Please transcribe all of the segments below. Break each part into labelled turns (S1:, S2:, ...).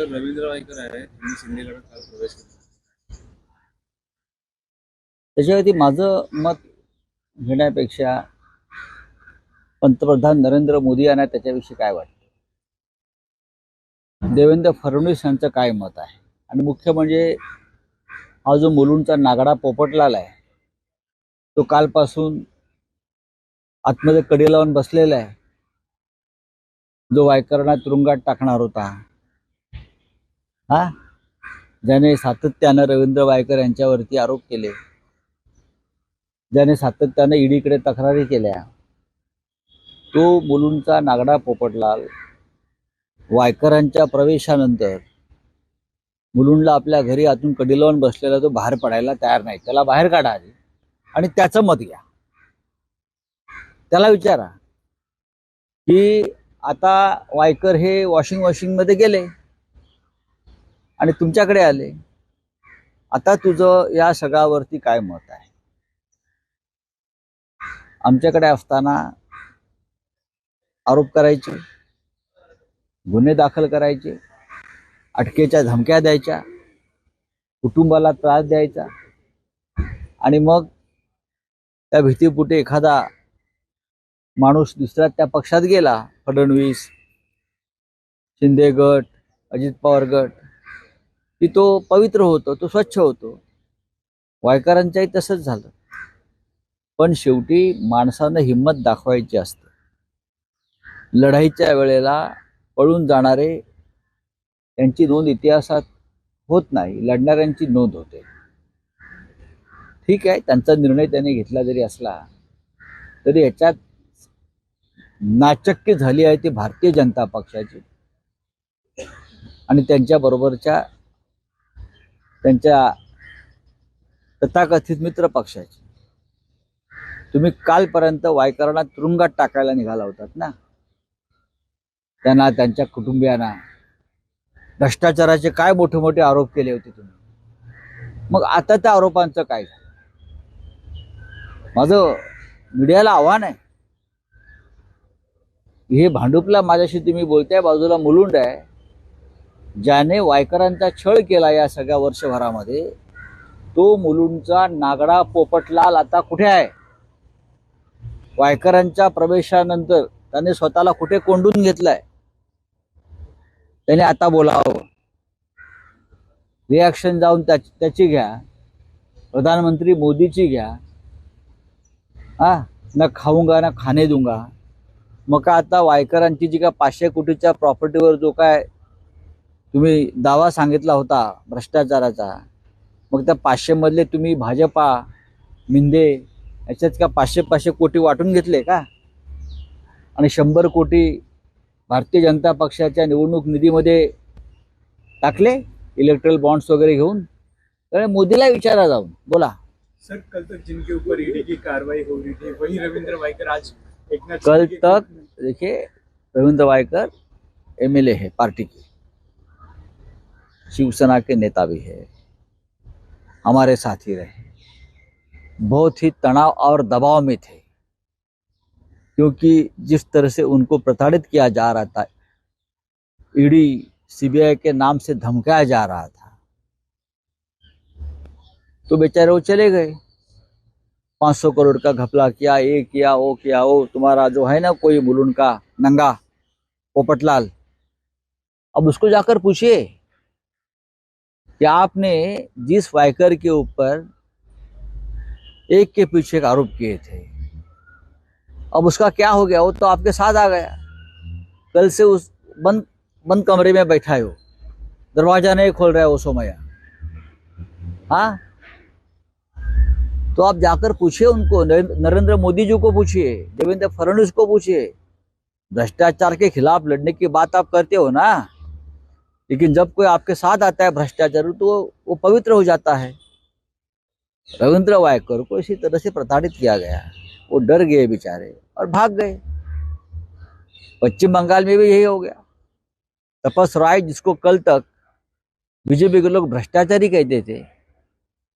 S1: तर रवींद्र वायकर आहे. त्यांनी शिंदे गटात काल प्रवेश केला.
S2: त्याच्यावरती माझं मत घेण्यापेक्षा पंतप्रधान नरेंद्र मोदी यांना त्याच्याविषयी काय वाटतं? देवेंद्र फडणवीस यांचं काय मत आहे? आणि मुख्य म्हणजे हा जो मुलूंचा नागडा पोपटलाला आहे तो कालपासून आतमध्ये कडी लावून बसलेला आहे. जो वायकरणा तुरुंगात टाकणार होता. हा? ज्याने सातत्यानं रवींद्र वायकर यांच्यावरती आरोप केले. ज्याने सातत्यानं ईडीकडे तक्रारी केल्या. तो मुलूंचा नागडा पोपटलाल वायकरांच्या प्रवेशानंतर मुलुंडला आपल्या घरी आतून कडी लावून बसलेला तो बाहेर पडायला तयार नाही. त्याला बाहेर काढा आधी आणि त्याचं मत घ्या. त्याला विचारा की आता वायकर हे वॉशिंग वॉशिंगमध्ये गेले. आणि तुमच्याकडे आले. आता तुझं या सगळ्यावरती काय मत आहे? आमच्याकडे असताना आरोप करायचे गुन्हे दाखल करायचे अटकेच्या धमक्या द्यायच्या कुटुंबाला त्रास द्यायचा आणि मग त्या भीतीपुटे एखादा माणूस दुसऱ्या त्या पक्षात गेला फडणवीस शिंदे गट अजित पवार गट. की तो पवित्र होतो तो स्वच्छ होतो. वायकरांच्याही तसंच झालं. पण शेवटी माणसानं हिंमत दाखवायची असते. लढाईच्या वेळेला पळून जाणारे त्यांची नोंद इतिहासात होत नाही लढणाऱ्यांची नोंद होते. ठीक आहे त्यांचा निर्णय त्याने घेतला जरी असला तरी याच्यात नाचक्य झाली आहे ती भारतीय जनता पक्षाची. आणि त्यांच्या बरोबरच्या त्यांच्या तथाकथित मित्र पक्षाची. तुम्ही कालपर्यंत वायकरांना तुरुंगात टाकायला निघाला होतात ना? त्यांना त्यांच्या कुटुंबियांना. भ्रष्टाचाराचे काय मोठे मोठे आरोप केले होते तुम्ही? मग आता त्या आरोपांचं काय माझं मीडियाला आव्हान आहे. हे भांडुपला माझ्याशी तुम्ही बोलताय बाजूला मुलुंड आहे. ज्याने वायकरांचा छळ केला या सगळ्या वर्षभरामध्ये तो मुलुंडचा नागडा पोपटलाल आता कुठे आहे? वायकरांच्या प्रवेशानंतर त्याने स्वतःला कुठे कोंडून घेतलाय? त्याने आता बोलावं. रिॲक्शन जाऊन त्याची त्याची घ्या. प्रधानमंत्री मोदीची घ्या. हा ना खाऊंगा ना खाणे दूंगा मग का आता वायकरांची जी काय पाचशे कोटीच्या प्रॉपर्टीवर जो काय तुम्ही दावा सांगितला होता भ्रष्टाचाराचा. मग त्या पाचशे मधले तुम्ही भाजपा मिंदे याच्यात का पाचशे पाचशे कोटी वाटून घेतले का? आणि शंभर कोटी भारतीय जनता पक्षाच्या निवडणूक निधीमध्ये टाकले इलेक्ट्रल बॉन्ड्स वगैरे घेऊन? तर मोदीला विचारा जाऊन. बोला.
S3: सर कल तक जिनके ऊपर ईडी की कार्रवाई हो रही थी वही रविंद्र वाइकर आज
S2: कल तक देखिए रविंद्र वायकर एमएलए है पार्टी के। शिवसेना के नेता भी है। हमारे साथी रहे। बहुत ही तनाव और दबाव में थे। क्योंकि जिस तरह से उनको प्रताड़ित किया जा रहा था, ईडी, सीबीआई के नाम से धमकाया जा रहा था तो बेचारे वो चले गए। पाँच सौ करोड़ का घपला किया, ये किया, वो किया, वो तुम्हारा जो है ना, कोई मुलुंड का नंगा पोपटलाल। अब उसको जाकर पूछिए। कि आपने जिस वायकर के ऊपर एक के पीछे एक आरोप किए थे, अब उसका क्या हो गया? वो तो आपके साथ आ गया। कल से उस बंद बंद कमरे में बैठा है वो। दरवाज़ा नहीं खोल रहा है वो सोमया। हाँ? तो आप जाकर पूछिए उनको। नरेंद्र मोदी जी को पूछिए, देवेंद्र फडणवीस को पूछिए। भ्रष्टाचार के खिलाफ लड़ने की बात आप करते हो ना? लेकिन जब कोई आपके साथ आता है भ्रष्टाचार तो वो वो पवित्र हो जाता है। रविंद्र वायकर को इसी तरह से प्रताड़ित किया गया वो डर गए बेचारे और भाग गए। पश्चिम बंगाल में भी यही हो गया। तपस राय, जिसको कल तक बीजेपी के लोग भ्रष्टाचारी कहते थे,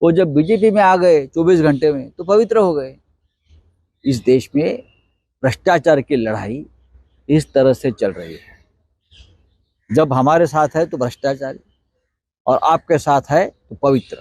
S2: वो जब बीजेपी में आ गए 24 घंटे में तो पवित्र हो गए। इस देश में भ्रष्टाचार की लड़ाई इस तरह से चल रही है। जब हमारे साथ है तो भ्रष्टाचारी और आपके साथ है तो पवित्र।